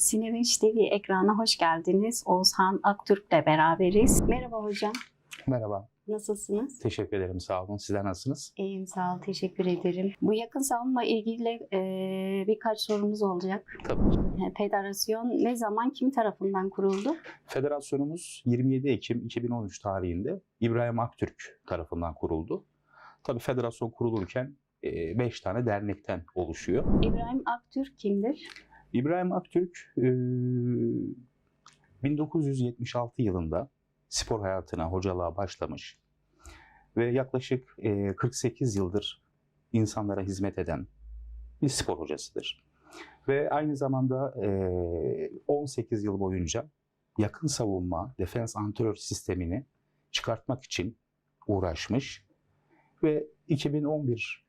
Sinevinç TV ekrana hoş geldiniz. Oğuzhan Aktürk'le beraberiz. Merhaba hocam. Merhaba, Nasılsınız? teşekkür ederim. Sağ olun. Sizler nasılsınız? İyiyim sağ ol. Teşekkür ederim. Bu yakın savunma ilgili e, birkaç sorumuz olacak. Tabii. E, Federasyon ne zaman kim tarafından kuruldu? Federasyonumuz 27 Ekim 2013 tarihinde İbrahim Aktürk tarafından kuruldu. Tabii federasyon kurulurken 5 tane dernekten oluşuyor. İbrahim Aktürk kimdir? İbrahim Aktürk e, 1976 yılında spor hayatına, hocalığa başlamış ve yaklaşık e, 48 yıldır insanlara hizmet eden bir spor hocasıdır. Ve aynı zamanda e, 18 yıl boyunca yakın savunma, defens antrenör sistemini çıkartmak için uğraşmış ve 2011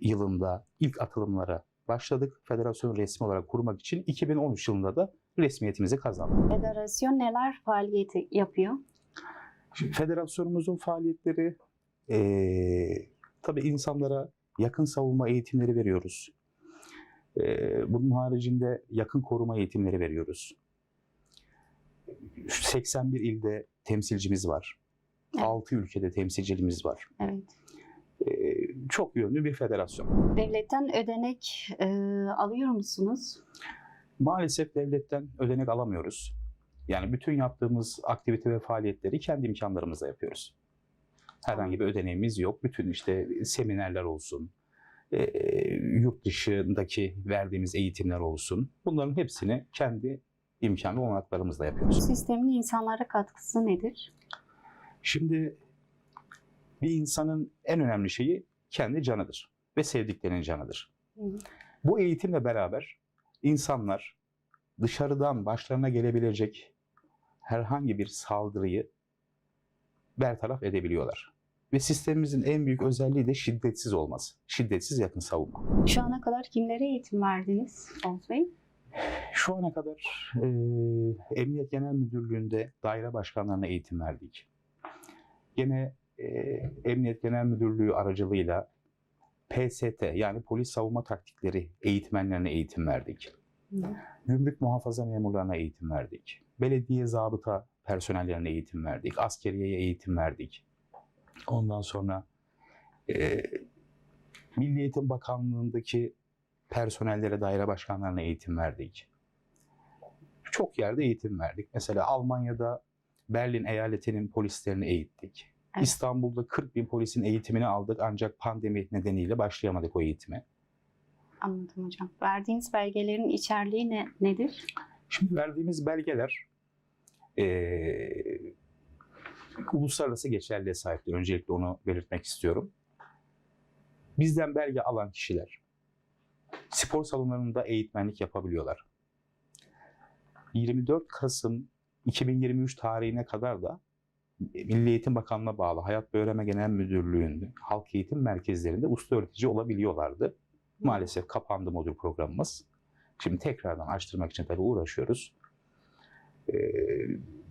yılında ilk atılımlara başladık. Federasyon resmi olarak kurmak için 2013 yılında da resmiyetimizi kazandık. Federasyon neler faaliyeti yapıyor? Şimdi federasyonumuzun faaliyetleri eee tabii insanlara yakın savunma eğitimleri veriyoruz. Eee, bunun haricinde yakın koruma eğitimleri veriyoruz. 81 ilde temsilcimiz var. Evet. 6 ülkede temsilcimiz var. Evet. Çok yönlü bir federasyon. Devletten ödenek e, alıyor musunuz? Maalesef devletten ödenek alamıyoruz. Yani bütün yaptığımız aktivite ve faaliyetleri kendi imkanlarımızla yapıyoruz. Herhangi bir ödeneğimiz yok. Bütün işte seminerler olsun, eee, yurt dışındaki verdiğimiz eğitimler olsun. Bunların hepsini kendi imkan ve olanaklarımızla yapıyoruz. Sistemin insanlara katkısı nedir? Şimdi bir insanın en önemli şeyi kendi canıdır ve sevdiklerinin canıdır. Hı hı. Bu eğitimle beraber insanlar dışarıdan başlarına gelebilecek herhangi bir saldırıyı bertaraf edebiliyorlar. Ve sistemimizin en büyük özelliği de şiddetsiz olması. Şiddetsiz yakın savunma. Şu ana kadar kimlere eğitim verdiniz Oğuz Bey? Şu ana kadar e, Emniyet Genel Müdürlüğü'nde daire başkanlarına eğitim verdik. Gene e, Emniyet Genel Müdürlüğü aracılığıyla PST yani polis savunma taktikleri eğitmenlerine eğitim verdik. Hı. Gümrük muhafaza memurlarına eğitim verdik. Belediye zabıta personellerine eğitim verdik. Askeriyeye eğitim verdik. Ondan sonra e, Milli Eğitim Bakanlığı'ndaki personellere, daire başkanlarına eğitim verdik. Çok yerde eğitim verdik. Mesela Almanya'da Berlin eyaletinin polislerini eğittik. Evet. İstanbul'da 40 bin polisin eğitimini aldık ancak pandemi nedeniyle başlayamadık o eğitime. Anladım hocam. Verdiğiniz belgelerin içeriği ne, nedir? Şimdi verdiğimiz belgeler eee, uluslararası geçerliğe sahiptir. Öncelikle onu belirtmek istiyorum. Bizden belge alan kişiler spor salonlarında eğitmenlik yapabiliyorlar. 24 Kasım 2023 tarihine kadar da Milli Eğitim Bakanlığı'na bağlı Hayat ve Öğrenme Genel Müdürlüğü'nün halk eğitim merkezlerinde usta öğretici olabiliyorlardı. Maalesef kapandı modül programımız. Şimdi tekrardan açtırmak için tabii uğraşıyoruz. Ee,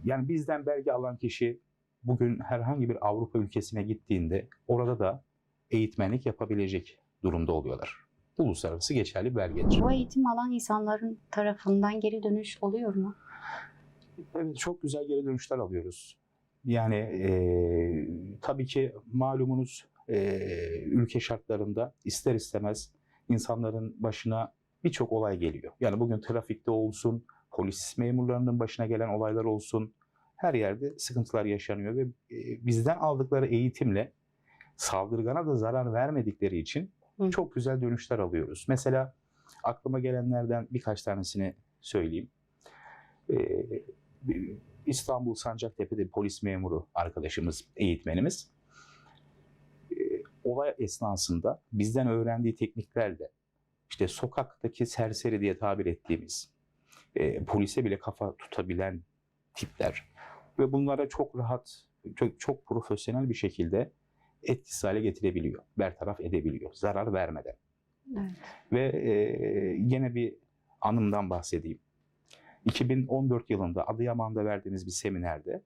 yani bizden belge alan kişi bugün herhangi bir Avrupa ülkesine gittiğinde orada da eğitmenlik yapabilecek durumda oluyorlar. Uluslararası geçerli belgedir. Bu eğitim alan insanların tarafından geri dönüş oluyor mu? Evet çok güzel geri dönüşler alıyoruz. Yani eee, tabii ki malumunuz eee, ülke şartlarında ister istemez insanların başına birçok olay geliyor. Yani bugün trafikte olsun, polis memurlarının başına gelen olaylar olsun, her yerde sıkıntılar yaşanıyor ve e, bizden aldıkları eğitimle saldırgana da zarar vermedikleri için Hı. çok güzel dönüşler alıyoruz. Mesela aklıma gelenlerden birkaç tanesini söyleyeyim. Ee, İstanbul Sancaktepe'de bir polis memuru arkadaşımız, eğitmenimiz e, olay esnasında bizden öğrendiği tekniklerle işte sokaktaki serseri diye tabir ettiğimiz e, polise bile kafa tutabilen tipler ve bunlara çok rahat, çok, çok profesyonel bir şekilde etkisiz hale getirebiliyor, bertaraf edebiliyor, zarar vermeden. Evet. Ve e, gene bir anımdan bahsedeyim. 2014 yılında Adıyaman'da verdiğimiz bir seminerde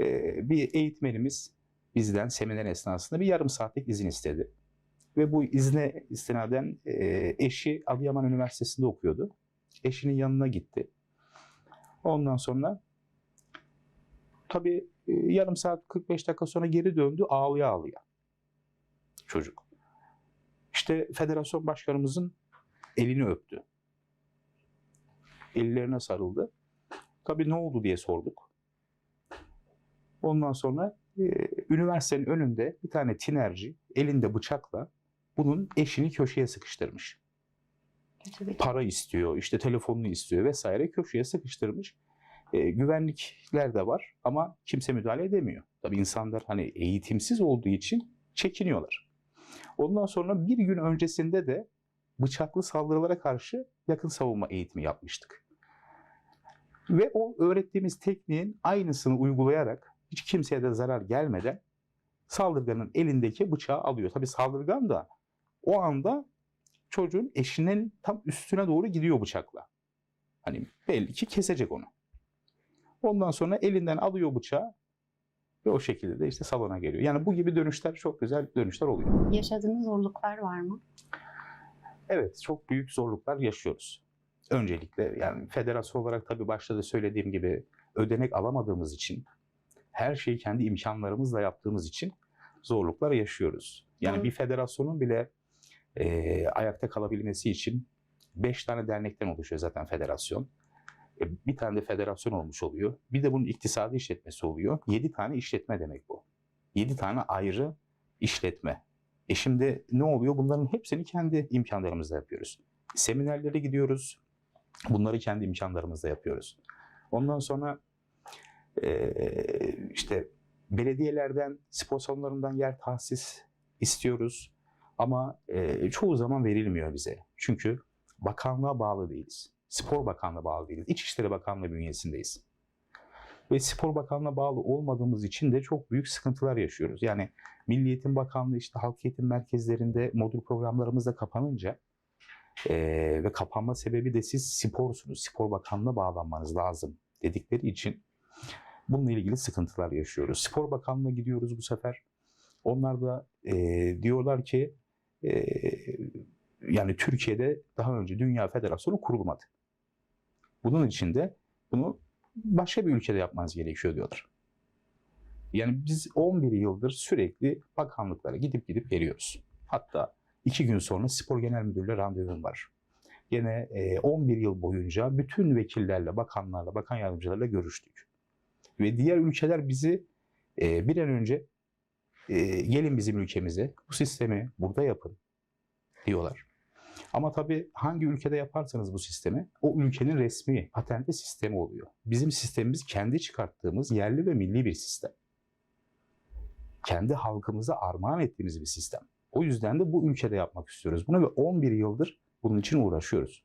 e, bir eğitmenimiz bizden seminer esnasında bir yarım saatlik izin istedi. Ve bu izne istinaden e, eşi Adıyaman Üniversitesi'nde okuyordu. eşinin yanına gitti. Ondan sonra tabii e, yarım saat 45 dakika sonra geri döndü ağlaya ağlaya çocuk. İşte federasyon başkanımızın elini öptü. Ellerine sarıldı. Tabii ne oldu diye sorduk. Ondan sonra e, üniversitenin önünde bir tane tinerci elinde bıçakla bunun eşini köşeye sıkıştırmış. Bir Para istiyor, işte telefonunu istiyor vesaire köşeye sıkıştırmış. E, güvenlikler de var ama kimse müdahale edemiyor. Tabii insanlar hani eğitimsiz olduğu için çekiniyorlar. Ondan sonra bir gün öncesinde de bıçaklı saldırılara karşı yakın savunma eğitimi yapmıştık. Ve o öğrettiğimiz tekniğin aynısını uygulayarak hiç kimseye de zarar gelmeden saldırganın elindeki bıçağı alıyor. Tabii saldırgan da o anda çocuğun eşinin tam üstüne doğru gidiyor bıçakla. Hani belli ki kesecek onu. Ondan sonra elinden alıyor bıçağı ve o şekilde de işte salona geliyor. Yani bu gibi dönüşler çok güzel dönüşler oluyor. Yaşadığınız zorluklar var mı? Evet, çok büyük zorluklar yaşıyoruz. Öncelikle yani federasyon olarak tabii başta da söylediğim gibi ödenek alamadığımız için her şeyi kendi imkanlarımızla yaptığımız için zorluklar yaşıyoruz. Yani Doğru. bir federasyonun bile e, ayakta kalabilmesi için 5 tane dernekten oluşuyor zaten federasyon. E, bir tane de federasyon olmuş oluyor. Bir de bunun iktisadi işletmesi oluyor. 7 tane işletme demek bu. 7 tane ayrı işletme. E şimdi ne oluyor? Bunların hepsini kendi imkanlarımızla yapıyoruz. Seminerlere gidiyoruz. Bunları kendi imkanlarımızla yapıyoruz. Ondan sonra eee, işte belediyelerden, spor salonlarından yer tahsis istiyoruz. Ama eee, çoğu zaman verilmiyor bize. Çünkü bakanlığa bağlı değiliz. Spor Bakanlığı'na bağlı değiliz. İçişleri Bakanlığı bünyesindeyiz. Ve Spor Bakanlığı'na bağlı olmadığımız için de çok büyük sıkıntılar yaşıyoruz. Yani Milli Eğitim Bakanlığı işte halk eğitim merkezlerinde modül programlarımız da kapanınca eee, ve kapanma sebebi de siz sporsunuz, spor bakanlığına bağlanmanız lazım dedikleri için bununla ilgili sıkıntılar yaşıyoruz. Spor Bakanlığı'na gidiyoruz bu sefer. Onlar da eee, diyorlar ki eee, yani Türkiye'de daha önce Dünya Federasyonu kurulmadı. Bunun için de bunu başka bir ülkede yapmanız gerekiyor diyorlar. Yani biz 11 yıldır sürekli bakanlıklara gidip gidip geliyoruz. Hatta iki gün sonra spor genel müdürüyle randevum var. Yine e, 11 yıl boyunca bütün vekillerle, bakanlarla, bakan yardımcılarla görüştük. Ve diğer ülkeler bizi e, bir an önce e, gelin bizim ülkemize, bu sistemi burada yapın diyorlar. Ama tabii hangi ülkede yaparsanız bu sistemi, o ülkenin resmi, patentli sistemi oluyor. Bizim sistemimiz kendi çıkarttığımız yerli ve milli bir sistem kendi halkımıza armağan ettiğimiz bir sistem. O yüzden de bu ülkede yapmak istiyoruz bunu ve 11 yıldır bunun için uğraşıyoruz.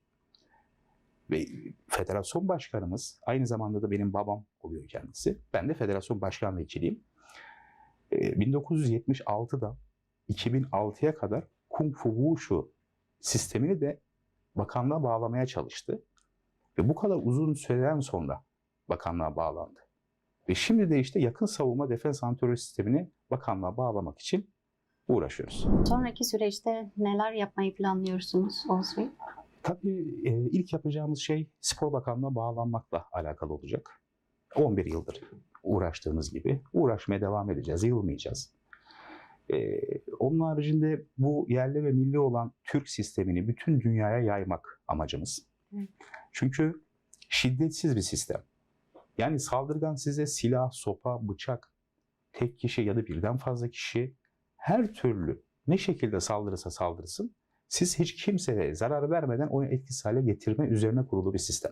Ve federasyon başkanımız aynı zamanda da benim babam oluyor kendisi. Ben de federasyon başkan vekiliyim. Ee, 1976'da 2006'ya kadar Kung Fu Wushu sistemini de bakanlığa bağlamaya çalıştı. Ve bu kadar uzun süreden sonra bakanlığa bağlandı. Ve şimdi de işte yakın savunma defens antrenörü sistemini bakanlığa bağlamak için uğraşıyoruz. Sonraki süreçte neler yapmayı planlıyorsunuz Oğuz Bey? Tabii e, ilk yapacağımız şey Spor Bakanlığı'na bağlanmakla alakalı olacak. 11 yıldır uğraştığımız gibi uğraşmaya devam edeceğiz, yılmayacağız. E, onun haricinde bu yerli ve milli olan Türk sistemini bütün dünyaya yaymak amacımız. Evet. Çünkü şiddetsiz bir sistem. Yani saldırgan size silah, sopa, bıçak, tek kişi ya da birden fazla kişi her türlü ne şekilde saldırırsa saldırsın siz hiç kimseye zarar vermeden onu etkisiz hale getirme üzerine kurulu bir sistem.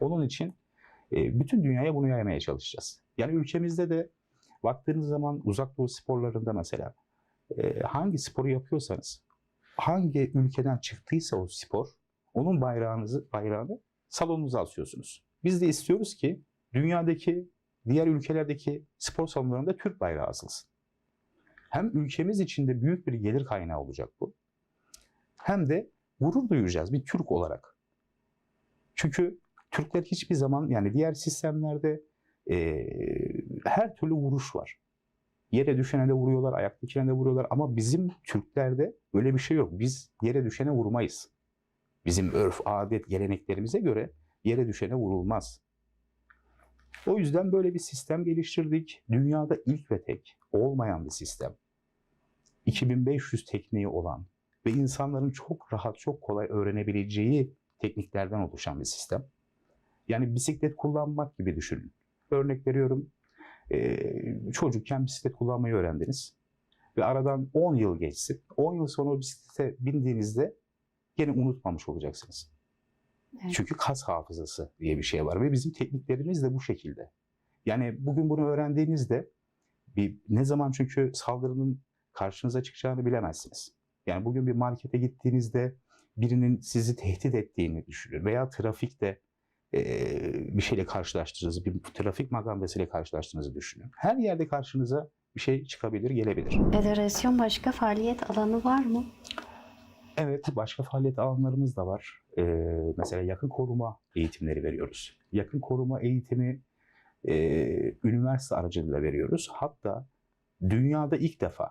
Onun için e, bütün dünyaya bunu yaymaya çalışacağız. Yani ülkemizde de baktığınız zaman uzak doğu sporlarında mesela e, hangi sporu yapıyorsanız hangi ülkeden çıktıysa o spor onun bayrağınızı bayrağını salonunuza asıyorsunuz. Biz de istiyoruz ki dünyadaki diğer ülkelerdeki spor salonlarında Türk bayrağı asılsın. Hem ülkemiz için de büyük bir gelir kaynağı olacak bu. Hem de gurur duyacağız bir Türk olarak. Çünkü Türkler hiçbir zaman yani diğer sistemlerde eee, her türlü vuruş var. Yere düşene de vuruyorlar, ayaktakine de vuruyorlar ama bizim Türklerde öyle bir şey yok. Biz yere düşene vurmayız. Bizim örf, adet, geleneklerimize göre yere düşene vurulmaz. O yüzden böyle bir sistem geliştirdik. Dünyada ilk ve tek olmayan bir sistem. 2500 tekniği olan ve insanların çok rahat, çok kolay öğrenebileceği tekniklerden oluşan bir sistem. Yani bisiklet kullanmak gibi düşünün. Örnek veriyorum, çocukken bisiklet kullanmayı öğrendiniz ve aradan 10 yıl geçsin. 10 yıl sonra o bisiklete bindiğinizde gene unutmamış olacaksınız. Evet. Çünkü kas hafızası diye bir şey var ve bizim tekniklerimiz de bu şekilde. Yani bugün bunu öğrendiğinizde bir ne zaman çünkü saldırının karşınıza çıkacağını bilemezsiniz. Yani bugün bir markete gittiğinizde birinin sizi tehdit ettiğini düşünün veya trafikte bir şeyle karşılaştığınızı, bir trafik magandasıyla karşılaştığınızı düşünün. Her yerde karşınıza bir şey çıkabilir, gelebilir. Federasyon başka faaliyet alanı var mı? Evet, başka faaliyet alanlarımız da var. Ee, mesela yakın koruma eğitimleri veriyoruz. Yakın koruma eğitimi e, üniversite aracılığıyla veriyoruz. Hatta dünyada ilk defa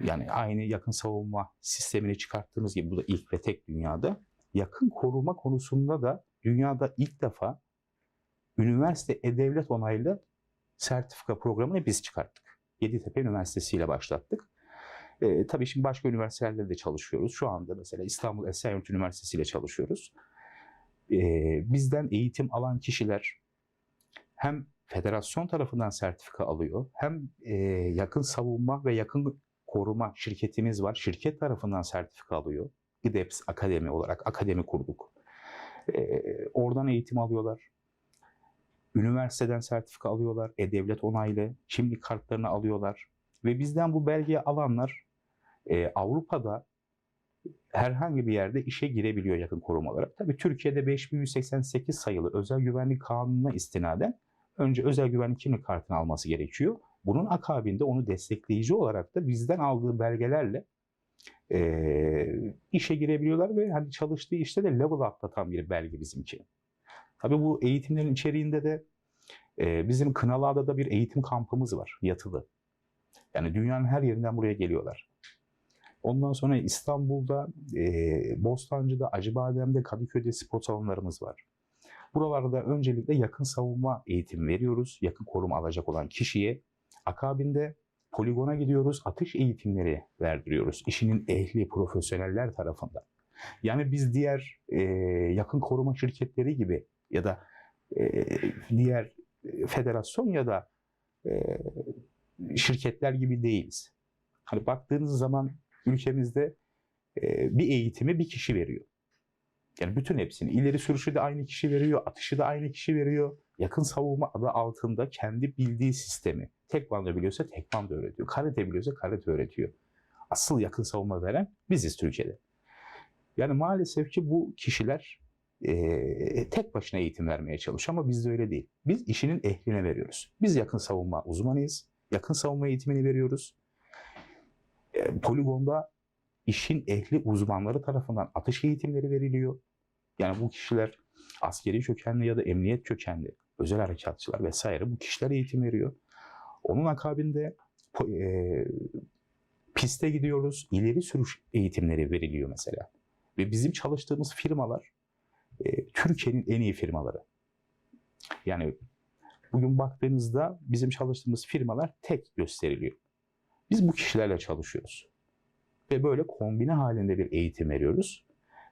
yani aynı yakın savunma sistemini çıkarttığımız gibi bu da ilk ve tek dünyada yakın koruma konusunda da dünyada ilk defa üniversite e-devlet onaylı sertifika programını biz çıkarttık. Yeditepe Üniversitesi ile başlattık. E, tabii şimdi başka üniversitelerde de çalışıyoruz. Şu anda mesela İstanbul Esenyurt Üniversitesi ile çalışıyoruz. E, bizden eğitim alan kişiler hem federasyon tarafından sertifika alıyor, hem e, yakın savunma ve yakın koruma şirketimiz var. Şirket tarafından sertifika alıyor. GDEPS Akademi olarak akademi kurduk. E, oradan eğitim alıyorlar. Üniversiteden sertifika alıyorlar. E-Devlet onaylı. Kimlik kartlarını alıyorlar. Ve bizden bu belgeyi alanlar e, Avrupa'da herhangi bir yerde işe girebiliyor yakın koruma olarak. Tabii Türkiye'de 5188 sayılı özel güvenlik kanununa istinaden önce özel güvenlik kimlik kartını alması gerekiyor. Bunun akabinde onu destekleyici olarak da bizden aldığı belgelerle e, işe girebiliyorlar ve hani çalıştığı işte de level atlatan bir belge bizimki. Tabii bu eğitimlerin içeriğinde de e, bizim Kınalıada da bir eğitim kampımız var yatılı. Yani dünyanın her yerinden buraya geliyorlar. Ondan sonra İstanbul'da, e, Bostancı'da, Acıbadem'de, Kadıköy'de spor salonlarımız var. Buralarda öncelikle yakın savunma eğitimi veriyoruz. Yakın koruma alacak olan kişiye. Akabinde poligona gidiyoruz. Atış eğitimleri verdiriyoruz. İşinin ehli, profesyoneller tarafından. Yani biz diğer e, yakın koruma şirketleri gibi ya da e, diğer e, federasyon ya da e, şirketler gibi değiliz. Hani baktığınız zaman ülkemizde e, bir eğitimi bir kişi veriyor. Yani bütün hepsini. ileri sürüşü de aynı kişi veriyor, atışı da aynı kişi veriyor. Yakın savunma adı altında kendi bildiği sistemi. Tekvando biliyorsa tekvando öğretiyor. Karate biliyorsa karate öğretiyor. Asıl yakın savunma veren biziz Türkiye'de. Yani maalesef ki bu kişiler e, tek başına eğitim vermeye çalışıyor ama bizde öyle değil. Biz işinin ehline veriyoruz. Biz yakın savunma uzmanıyız. Yakın savunma eğitimini veriyoruz. E, poligonda işin ehli uzmanları tarafından atış eğitimleri veriliyor. Yani bu kişiler askeri kökenli ya da emniyet kökenli, özel harekatçılar vesaire bu kişiler eğitim veriyor. Onun akabinde e, piste gidiyoruz, ileri sürüş eğitimleri veriliyor mesela. Ve bizim çalıştığımız firmalar e, Türkiye'nin en iyi firmaları. Yani bugün baktığınızda bizim çalıştığımız firmalar tek gösteriliyor. Biz bu kişilerle çalışıyoruz. Ve böyle kombine halinde bir eğitim veriyoruz.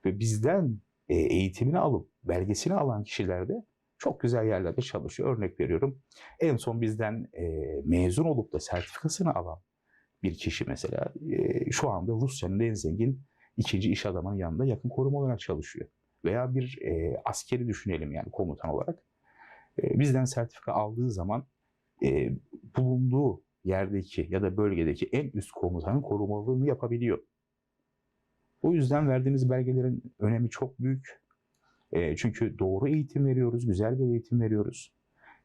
Ve bizden e, eğitimini alıp belgesini alan kişiler de çok güzel yerlerde çalışıyor. Örnek veriyorum. En son bizden e, mezun olup da sertifikasını alan bir kişi mesela e, şu anda Rusya'nın en zengin ikinci iş adamının yanında yakın koruma olarak çalışıyor. Veya bir e, askeri düşünelim yani komutan olarak. E, bizden sertifika aldığı zaman e, bulunduğu yerdeki ya da bölgedeki en üst komutanın korumalılığını yapabiliyor. O yüzden verdiğimiz belgelerin önemi çok büyük. E, çünkü doğru eğitim veriyoruz, güzel bir eğitim veriyoruz.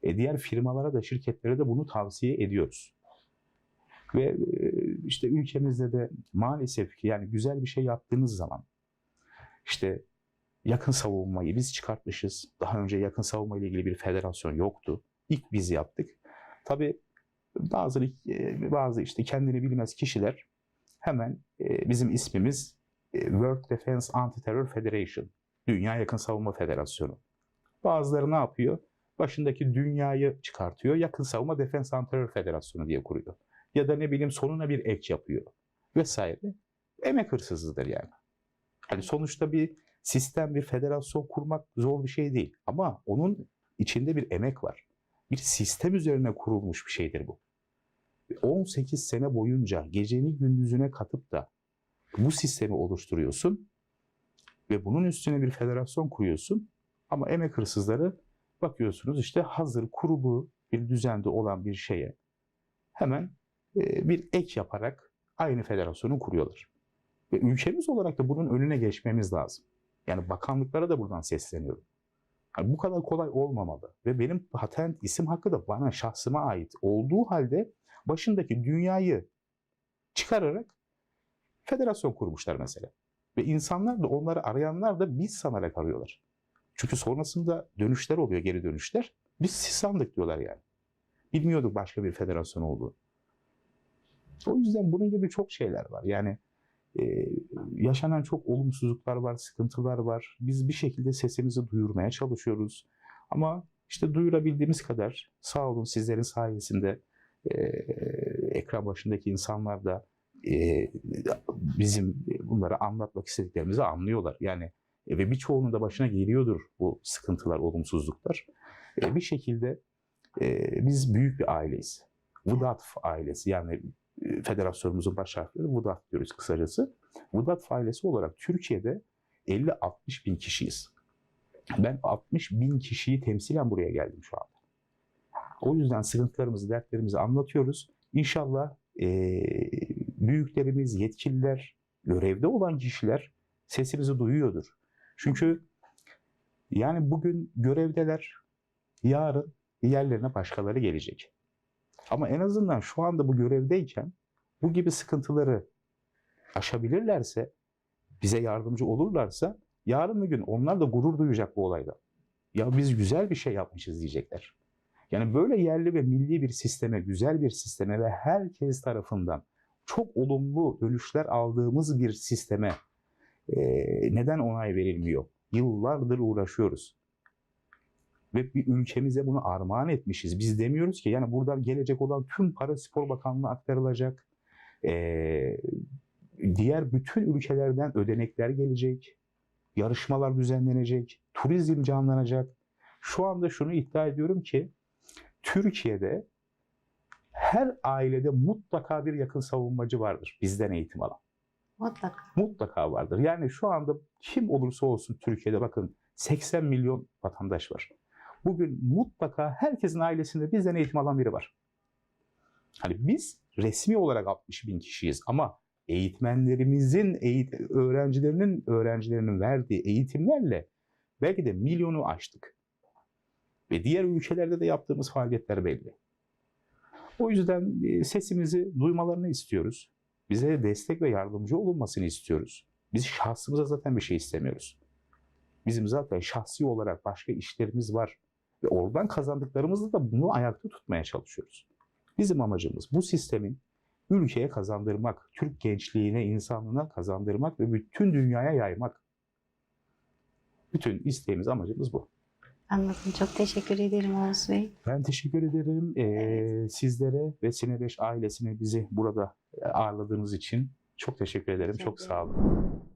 E, diğer firmalara da şirketlere de bunu tavsiye ediyoruz. Ve e, işte ülkemizde de maalesef ki yani güzel bir şey yaptığınız zaman işte yakın savunmayı biz çıkartmışız. Daha önce yakın savunma ile ilgili bir federasyon yoktu. İlk biz yaptık. Tabii bazı e, bazı işte kendini bilmez kişiler hemen e, bizim ismimiz e, World Defense Anti-Terror Federation, Dünya Yakın Savunma Federasyonu. Bazıları ne yapıyor? Başındaki dünyayı çıkartıyor, Yakın Savunma Defense Anti-Terror Federasyonu diye kuruyor. Ya da ne bileyim sonuna bir ek yapıyor vesaire. Emek hırsızıdır yani. Hani sonuçta bir sistem, bir federasyon kurmak zor bir şey değil. Ama onun içinde bir emek var. Bir sistem üzerine kurulmuş bir şeydir bu. 18 sene boyunca geceni gündüzüne katıp da bu sistemi oluşturuyorsun ve bunun üstüne bir federasyon kuruyorsun. Ama emek hırsızları bakıyorsunuz işte hazır kurulu bir düzende olan bir şeye hemen e, bir ek yaparak aynı federasyonu kuruyorlar. Ve ülkemiz olarak da bunun önüne geçmemiz lazım. Yani bakanlıklara da buradan sesleniyorum. Yani bu kadar kolay olmamalı. Ve benim patent isim hakkı da bana şahsıma ait olduğu halde başındaki dünyayı çıkararak federasyon kurmuşlar mesela. Ve insanlar da onları arayanlar da biz sanarak arıyorlar. Çünkü sonrasında dönüşler oluyor, geri dönüşler. Biz siz sandık diyorlar yani. Bilmiyorduk başka bir federasyon olduğunu. O yüzden bunun gibi çok şeyler var. Yani e, yaşanan çok olumsuzluklar var, sıkıntılar var. Biz bir şekilde sesimizi duyurmaya çalışıyoruz. Ama işte duyurabildiğimiz kadar sağ olun sizlerin sayesinde e, ekran başındaki insanlar da e, bizim bunları anlatmak istediklerimizi anlıyorlar. Yani e, ve birçoğunun da başına geliyordur bu sıkıntılar, olumsuzluklar. E, bir şekilde e, biz büyük bir aileyiz. VUDATF ailesi yani federasyonumuzun baş harfleri VUDATF diyoruz kısacası. VUDATF ailesi olarak Türkiye'de 50-60 bin kişiyiz. Ben 60 bin kişiyi temsilen buraya geldim şu anda. O yüzden sıkıntılarımızı, dertlerimizi anlatıyoruz. İnşallah e, büyüklerimiz, yetkililer, görevde olan kişiler sesimizi duyuyordur. Çünkü yani bugün görevdeler, yarın yerlerine başkaları gelecek. Ama en azından şu anda bu görevdeyken bu gibi sıkıntıları aşabilirlerse, bize yardımcı olurlarsa yarın bir gün onlar da gurur duyacak bu olayda. Ya biz güzel bir şey yapmışız diyecekler. Yani böyle yerli ve milli bir sisteme, güzel bir sisteme ve herkes tarafından çok olumlu dönüşler aldığımız bir sisteme e, neden onay verilmiyor? Yıllardır uğraşıyoruz. Ve bir ülkemize bunu armağan etmişiz. Biz demiyoruz ki yani buradan gelecek olan tüm para spor bakanlığı aktarılacak. E, diğer bütün ülkelerden ödenekler gelecek. Yarışmalar düzenlenecek. Turizm canlanacak. Şu anda şunu iddia ediyorum ki Türkiye'de her ailede mutlaka bir yakın savunmacı vardır bizden eğitim alan. Mutlaka. Mutlaka vardır. Yani şu anda kim olursa olsun Türkiye'de bakın 80 milyon vatandaş var. Bugün mutlaka herkesin ailesinde bizden eğitim alan biri var. Hani biz resmi olarak 60 bin kişiyiz ama eğitmenlerimizin, eğit öğrencilerinin öğrencilerinin verdiği eğitimlerle belki de milyonu aştık. Ve diğer ülkelerde de yaptığımız faaliyetler belli. O yüzden e, sesimizi duymalarını istiyoruz. Bize destek ve yardımcı olunmasını istiyoruz. Biz şahsımıza zaten bir şey istemiyoruz. Bizim zaten şahsi olarak başka işlerimiz var. Ve oradan kazandıklarımızla da bunu ayakta tutmaya çalışıyoruz. Bizim amacımız bu sistemin ülkeye kazandırmak, Türk gençliğine, insanlığına kazandırmak ve bütün dünyaya yaymak. Bütün isteğimiz, amacımız bu. Anladım. Çok teşekkür ederim Oğuz Bey. Ben teşekkür ederim ee, sizlere ve Sine 5 ailesine bizi burada ağırladığınız için. Çok teşekkür ederim. Çok ederim. sağ olun.